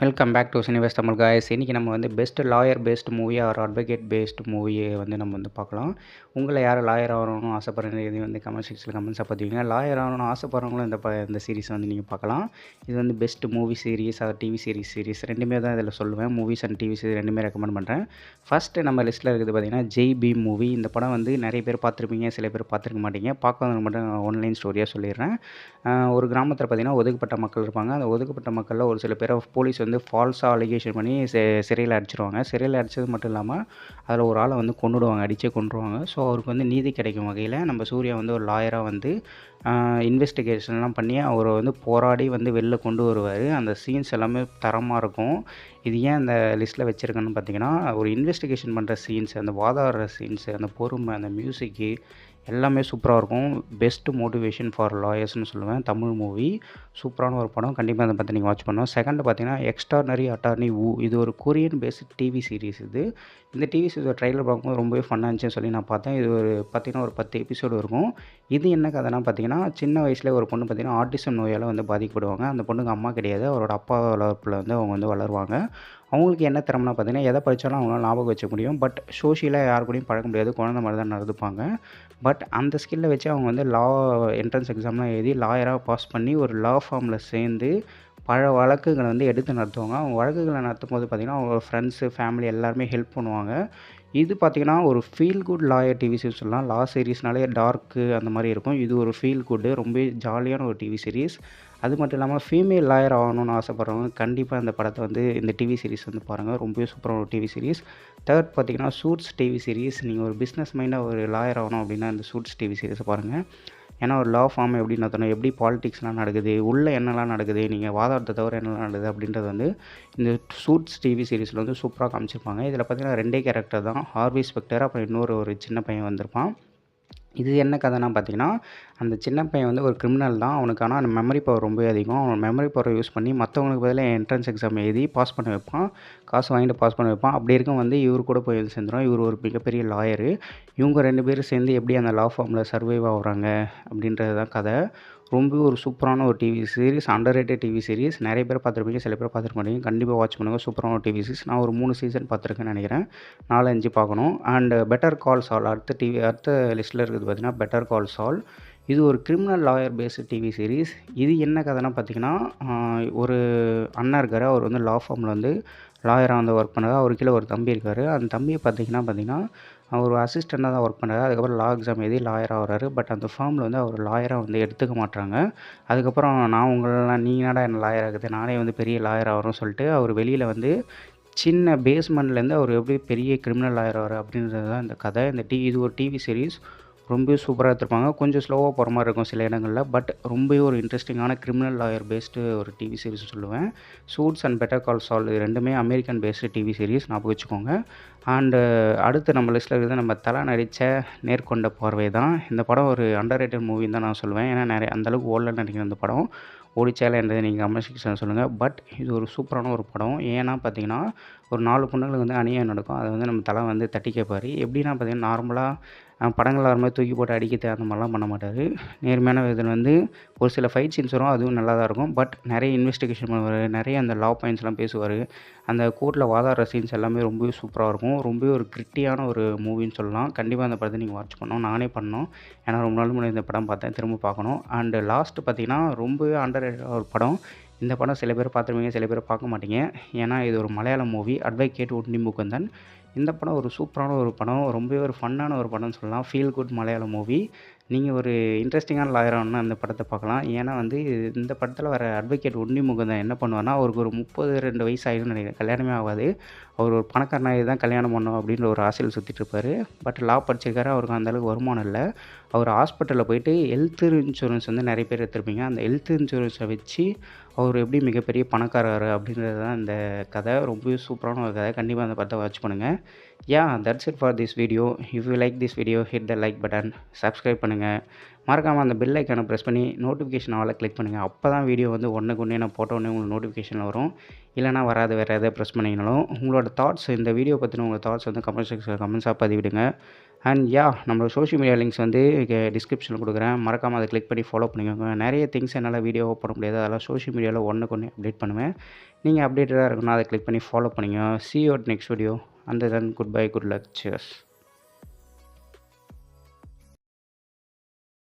Welcome back to Cineways Tamil guys இன்றைக்கி நம்ம வந்து best lawyer based movie or advocate based மூவியை வந்து நம்ம வந்து பார்க்கலாம். உங்களை யார் லாயர் ஆகணும்னு ஆசைப்படுறது இது வந்து கமெண்ட் செக்ஷனில் கமெண்ட்ஸாக பார்த்துக்கிங்க லாயர் ஆகணும்னு ஆசைப்படுறவங்களும் இந்த ப இந்த சீரிஸ் வந்து நீங்கள் பார்க்கலாம். இது வந்து best movie series or TV series series ரெண்டுமே தான் இதில் சொல்லுவேன். மூவிஸ் அண்ட் டிவி சீரிஸ் ரெண்டுமே ரெக்கமெண்ட் பண்ணுறேன் ஃபஸ்ட்டு நம்ம லிஸ்ட்டில் இருக்குது பார்த்தீங்கன்னா ஜெய் பி மூவி இந்த படம் வந்து நிறைய பேர் பார்த்துருப்பீங்க சில பேர் பார்த்துருக்க மாட்டீங்க. பார்க்காதவங்க மட்டும் ஆன்லைன் ஸ்டோரியாக சொல்லிடுறேன். ஒரு கிராமத்தில் பார்த்தீங்கன்னா ஒதுக்கப்பட்ட மக்கள் இருப்பாங்க. அந்த ஒதுக்கப்பட்ட மக்களில் ஒரு சில பேர் போலீஸ் வந்து ஃபால்ஸாக அலிகேஷன் பண்ணி சிறையில் அடிச்சிருவாங்க. சிறையில் அடித்தது மட்டும் இல்லாமல் அதில் ஒரு ஆளை வந்து கொண்டுடுவாங்க அடித்தே கொண்டுருவாங்க ஸோ அவருக்கு வந்து நீதி கிடைக்கும் வகையில் நம்ம சூர்யா வந்து ஒரு லாயராக வந்து இன்வெஸ்டிகேஷன்லாம் பண்ணி அவரை வந்து போராடி வந்து வெளில கொண்டு வருவார். அந்த சீன்ஸ் எல்லாமே தரமாக இருக்கும். இது ஏன் அந்த லிஸ்ட்டில் வச்சுருக்கேன்னு பார்த்தீங்கன்னா ஒரு இன்வெஸ்டிகேஷன் பண்ணுற சீன்ஸ் அந்த வாதாடுற சீன்ஸு அந்த பொறுமை அந்த மியூசிக்கு எல்லாமே சூப்பராக இருக்கும். பெஸ்ட் மோட்டிவேஷன் ஃபார் லாயர்ஸ்னு சொல்லுவேன். தமிழ் மூவி சூப்பரான ஒரு படம். கண்டிப்பாக அதை பார்த்து நீங்கள் வாட்ச் பண்ணோம் செகண்ட் பார்த்தீங்கன்னா எக்ஸ்ட்ரானரி அட்டார்னி ஊ இது ஒரு கொரியன் பேஸ்ட் டிவி சீரிஸ் இது. இந்த டிவி சீரிஸ் ட்ரைலர் பார்க்கும்போது ரொம்பவே ஃபன்னாக இருந்துச்சுன்னு சொல்லி நான் பார்த்தேன். இது ஒரு பார்த்தீங்கன்னா ஒரு பத்து எபிசோடு இருக்கும். இது என்ன கதைனா பார்த்தீங்கன்னா சின்ன வயசில் ஒரு பொண்ணு பார்த்தீங்கன்னா ஆர்டிசம் நோயால் வந்து பாதிக்கப்படுவாங்க. அந்த பொண்ணுக்கு அம்மா கிடையாது. அவரோட அப்பா வளர்ப்பில் வந்து அவங்க வந்து வளருவாங்க. அவங்களுக்கு என்ன திறமைனா பார்த்தீங்கன்னா எதை படித்தாலும் அவங்களால ஞாபகம் வச்சுக்க முடியும். பட் சோஷியலாக யார் கூடயும் பழக முடியாது. குழந்த மாதிரி தான் நடந்துப்பாங்க. பட் அந்த ஸ்கில்லை வச்சு அவங்க வந்து லா என்ட்ரன்ஸ் எக்ஸாம்லாம் எழுதி லாயராக பாஸ் பண்ணி ஒரு லா ஃபார்மில் சேர்ந்து பல வழக்குகளை வந்து எடுத்து நடத்துவாங்க. அவங்க வழக்குகளை நடத்தும் போது பார்த்திங்கன்னா அவங்க ஃப்ரெண்ட்ஸு ஃபேமிலி எல்லாருமே ஹெல்ப் பண்ணுவாங்க. இது பார்த்திங்கன்னா ஒரு feel good lawyer TV series சொல்லலாம். லா சீரிஸ்னாலே டார்க்கு அந்த மாதிரி இருக்கும். இது ஒரு ஃபீல் குட்டு ரொம்ப ஜாலியான ஒரு டிவி சீரிஸ் அது மட்டும் இல்லாமல் ஃபீமேல் லாயர் ஆகணும்னு ஆசைப்பட்றவங்க கண்டிப்பாக இந்த படத்தை வந்து இந்த டிவி சீரிஸ் வந்து பாருங்கள் ரொம்பவே சூப்பரான ஒரு டிவி சீரிஸ் தேர்ட் பார்த்தீங்கன்னா சூட்ஸ் டிவி சீரிஸ் நீங்கள் ஒரு பிஸ்னஸ் மைண்டாக ஒரு லாயர் ஆகணும் அப்படின்னா இந்த சூட்ஸ் டிவி சீரிஸை பாருங்கள் ஏன்னா ஒரு லா ஃபார்ம் எப்படி நடத்தணும் எப்படி பாலிடிக்ஸ்லாம் நடக்குது உள்ளே என்னெல்லாம் நடக்குது நீங்கள் வாதாடத்தை தவிர என்னெல்லாம் நடக்குது அப்படின்றது வந்து இந்த சூட்ஸ் டிவி சீரிஸில் வந்து சூப்பராக காமிச்சிருப்பாங்க. இதில் பார்த்தீங்கன்னா ரெண்டே கேரக்டர் தான். ஹார்வி ஸ்பெக்டர் அப்புறம் இன்னொரு ஒரு சின்ன பையன் வந்திருப்பான். இது என்ன கதைனா பார்த்தீங்கன்னா அந்த சின்ன பையன் வந்து ஒரு கிரிமினல் தான். அவனுக்கு ஆனால் அந்த மெமரி பவர் ரொம்ப அதிகம். அவன் மெமரி பவரை யூஸ் பண்ணி மற்றவங்களுக்கு பதிலாக என்ட்ரன்ஸ் எக்ஸாம் எழுதி பாஸ் பண்ண வைப்பான். காசு வாங்கிட்டு பாஸ் பண்ண வைப்பான். அப்படி இருக்கும் வந்து இவர் கூட போய் வந்து சேர்ந்துடும் இவர் ஒரு மிகப்பெரிய லாயரு இவங்க ரெண்டு பேரும் சேர்ந்து எப்படி அந்த லா ஃபார்மில் சர்வைவ் ஆகுறாங்க அப்படின்றது தான் கதை. ரொம்ப ஒரு சூப்பரான ஒரு TV series underrated TV series நிறைய பேர் பார்த்துருப்பீங்க சில பேர் பார்த்துருக்க மாட்டீங்க. கண்டிப்பாக வாட்ச் பண்ணுங்கள் சூப்பரான ஒரு டிவி சீரிஸ் நான் ஒரு மூணு சீசன் பார்த்துருக்கேன்னு நினைக்கிறேன். நாலு அஞ்சு பார்க்கணும். அண்ட் பெட்டர் கால் சால் அடுத்த டிவி அடுத்த லிஸ்ட்டில் இருக்குது பார்த்தீங்கன்னா பெட்டர் கால் சால் இது ஒரு criminal lawyer based TV series இது என்ன கதைனா பார்த்தீங்கன்னா ஒரு அண்ணா இருக்கார். அவர் வந்து லா ஃபார்மில் வந்து லாயராக வந்து ஒர்க் பண்ணுறாரு. அவர் கீழே ஒரு தம்பி இருக்கார். அந்த தம்பியை பார்த்தீங்கன்னா பார்த்தீங்கன்னா அவர் அசிஸ்டண்ட்டாக தான் ஒர்க் பண்ணுறாரு அதுக்கப்புறம் லா எக்ஸாம் எழுதி லாயராக வர்றாரு பட் அந்த ஃபார்மில் வந்து அவர் லாயராக வந்து எடுத்துக்க மாட்டாங்க அதுக்கப்புறம் நான் உங்களெல்லாம் நீ என்னடா என்ன லாயர் ஆகுது? நானே வந்து பெரிய லாயர் ஆகிறோம் சொல்லிட்டு அவர் வெளியில் வந்து சின்ன பேஸ்மெண்ட்லேருந்து அவர் எப்படி பெரிய கிரிமினல் லாயர் அப்படின்றது தான் இந்த கதை. இந்த டி இது ஒரு டிவி சீரிஸ் ரொம்ப சூப்பராக எடுத்திருப்பாங்க. கொஞ்சம் ஸ்லோவாக போகிற மாதிரி இருக்கும் சில இடங்களில். பட் ரொம்பவே ஒரு இன்ட்ரெஸ்டிங்கான கிரிமினல் லாயர் பேஸ்டு ஒரு டிவி சீரிஸ் சொல்லுவேன். Suits and better call Saul இது ரெண்டுமே அமெரிக்கன் பேஸ்டு டிவி சீரிஸ் ஞாபகம் வச்சுக்கோங்க. அண்டு அடுத்து நம்ம லிஸ்ட்டில் இருக்கிறது நம்ம தலை நடித்த நேர்கொண்ட பார்வை தான். இந்த படம் ஒரு அண்டர் ரேட்டட் மூவின்னு தான் நான் சொல்லுவேன். ஏன்னா நிறைய அந்தளவுக்கு ஓடலன்னு நினைக்கிறேன் இந்த படம். ஓடிச்சாலன்றதை நீங்கள் கமெண்ட் செக்ஷனில் சொல்லுங்கள் பட் இது ஒரு சூப்பரான ஒரு படம். ஏன்னா பார்த்தீங்கன்னா ஒரு நாலு பொண்ணுங்களுக்கு வந்து அநியாயம் நடக்கும். அதை வந்து நம்ம தலை வந்து தட்டி கேட்பார் எப்படின்னா பார்த்தீங்கன்னா நார்மலாக படங்கள் வர மாதிரி தூக்கி போட்டு அடிக்கிறது அந்த மாதிரிலாம் பண்ண மாட்டார். நேர்மையான விதத்தில் வந்து ஒரு சில ஃபைட் சீன்ஸ் வரும் அதுவும் நல்லா தான் இருக்கும். பட் நிறைய இன்வெஸ்டிகேஷன் பண்ணுவார். நிறைய அந்த லா பாயிண்ட்ஸ்லாம் பேசுவார். அந்த கோர்ட்டில் வாதாடுற சீன்ஸ் எல்லாமே ரொம்பவே சூப்பராக இருக்கும். ரொம்பவே ஒரு கிரிட்டியான ஒரு மூவின்னு சொல்லலாம். கண்டிப்பாக அந்த படத்தை நீங்கள் வாட்ச் பண்ணணும். நானே பண்ணோம் ஏன்னா ரொம்ப நாள் முன்னாடி இந்த படம் பார்த்தேன். திரும்ப பார்க்கணும். அண்டு லாஸ்ட்டு பார்த்தீங்கன்னா ரொம்பவே அண்டர் ஒரு படம். இந்த படம் சில பேர் பார்த்துருவீங்க சில பேர் பார்க்க மாட்டீங்க. ஏன்னா இது ஒரு மலையாளம் மூவி அட்வைகேட் உன்னி முகுந்தன் இந்த படம் ஒரு சூப்பரான ஒரு படம். ரொம்பவே ஒரு ஃபன்னான ஒரு படம்னு சொல்லலாம். ஃபீல் குட் மலையாளம் மூவி நீங்கள் ஒரு இன்ட்ரெஸ்டிங்கான லாயராகணும்னா அந்த படத்தை பார்க்கலாம். ஏன்னா வந்து இந்த படத்தில் வர அட்வொகேட் உன்னி முகுந்தன் என்ன பண்ணுவார்னா அவருக்கு ஒரு முப்பது ரெண்டு வயசு ஆகிடும்னு நினைக்கிறேன். கல்யாணமே ஆகாது. அவர் ஒரு பணக்காரனாக தான் கல்யாணம் பண்ணோம் அப்படின்ற ஒரு ஆசையில் சுற்றிட்டு இருப்பார். பட் லா படிச்சிருக்காரு. அவருக்கு அந்தளவுக்கு வருமானம் இல்லை. அவர் ஹாஸ்பிட்டலில் போயிட்டு ஹெல்த் இன்சூரன்ஸ் வந்து நிறைய பேர் எடுத்திருப்பீங்க. அந்த ஹெல்த் இன்சூரன்ஸை வச்சு அவர் எப்படி மிகப்பெரிய பணக்காரர் அப்படின்றது தான் இந்த கதை. ரொம்ப சூப்பரான ஒரு கதை. கண்டிப்பாக அந்த படத்தை வாட்ச் பண்ணுங்கள் yeah that's it for this video if you like this video hit the like button subscribe பண்ணுங்கள் மறக்காமல் அந்த பெல் ஐக்கானை ப்ரெஸ் பண்ணி நோட்டிஃபிகேஷன் ஆலை கிளிக் பண்ணுங்கள் அப்போ தான் வீடியோ வந்து ஒன்றுக்கு ஒன்று நான் போட்ட உடனே உங்களுக்கு நோட்டிஃபிகேஷனில் வரும். இல்லைனா வராது வேறு எதாவது ப்ரெஸ் பண்ணிங்கனாலும் உங்களோட தாட்ஸ் இந்த வீடியோ பற்றின உங்கள் தாட்ஸ் வந்து கமெண்ட் செக்ஷனில் கமெண்ட்ஸாக பதிவிடுங்க. அண்ட் யா நம்மளோட சோஷியல் மீடியா லிங்க்ஸ் வந்து டிஸ்கிரிப்ஷனில் கொடுக்குறேன். மறக்காமல் அதை கிளிக் பண்ணி ஃபாலோ பண்ணிக்கோங்க. நிறைய திங்ஸ் என்னால் வீடியோ போட முடியாது. அதெல்லாம் சோஷியல் மீடியாவில் ஒன்றுக்கு ஒன்று அப்டேட் பண்ணுவேன். நீங்கள் அப்டேட்டடாக இருக்கணும் அதை கிளிக் பண்ணி ஃபாலோ பண்ணிங்க சி யோட் நெக்ஸ்ட் வீடியோ அந்த then goodbye good luck cheers